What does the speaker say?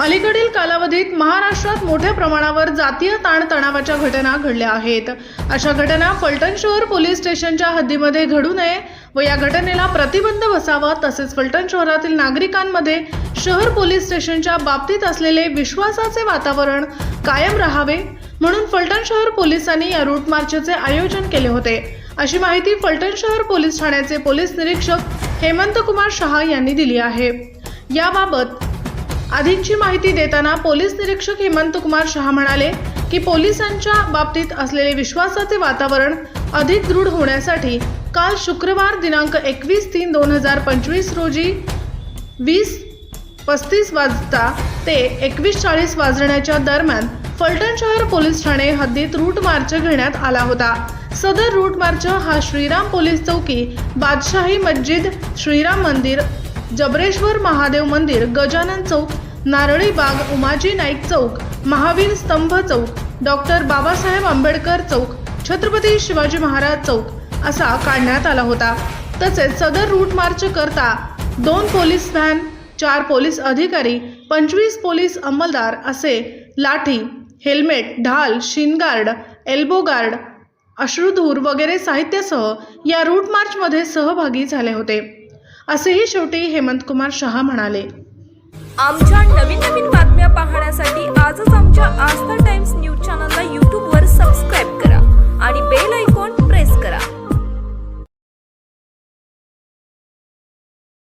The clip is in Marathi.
अलीकडील कालावधीत महाराष्ट्रात मोठ्या प्रमाणावर जातीय ताणतणावाच्या घटना घडल्या आहेत. अशा घटना फलटण शहर पोलीस स्टेशनच्या हद्दीमध्ये घडू नये व या घटनेला प्रतिबंध बसावा तसेच फलटण शहरातील नागरिकांमध्ये शहर पोलीस स्टेशनच्या बाबतीत असलेले विश्वासाचे वातावरण कायम राहावे म्हणून फलटण शहर पोलिसांनी या रूट मार्चचे आयोजन केले होते. अशी माहिती फलटण शहर पोलीस ठाण्याचे पोलीस निरीक्षक हेमंत कुमार शहा यांनी दिली आहे. याबाबत अधिकची माहिती देताना पोलीस निरीक्षक हेमंत कुमार शहा म्हणाले की पोलिसांच्या बाबतीत असलेले विश्वासाचे वातावरण अधिक दृढ होण्यासाठी काल शुक्रवार दिनांक एकवीस तीन दोन हजार पंचवीस रोजी वीस पस्तीस वाजता ते एकवीस चाळीस वाजण्याच्या दरम्यान फलटण शहर पोलीस ठाणे हद्दीत रूट मार्च घेण्यात आला होता. सदर रूट मार्च हा श्रीराम पोलीस चौकी बादशाही मस्जिद श्रीराम मंदिर जबरेश्वर महादेव मंदिर गजानन चौक नारळी बाग उमाजी नाईक चौक महावीर स्तंभ चौक डॉक्टर बाबासाहेब आंबेडकर चौक छत्रपती शिवाजी महाराज चौक असा काढण्यात आला होता. तसेच सदर रूट मार्च करता दोन पोलीस व्हॅन चार पोलीस अधिकारी पंचवीस पोलीस अंमलदार असे लाठी हेल्मेट ढाल शिनगार्ड एल्बो गार्ड अश्रुधूर वगैरे साहित्यासह या रूट मार्चमध्ये सहभागी झाले होते. असेही शेवटी हेमंतकुमार शहा म्हणाले. आमच्या नवीन नवीन बातम्या पाहण्यासाठी आजच आमच्या आज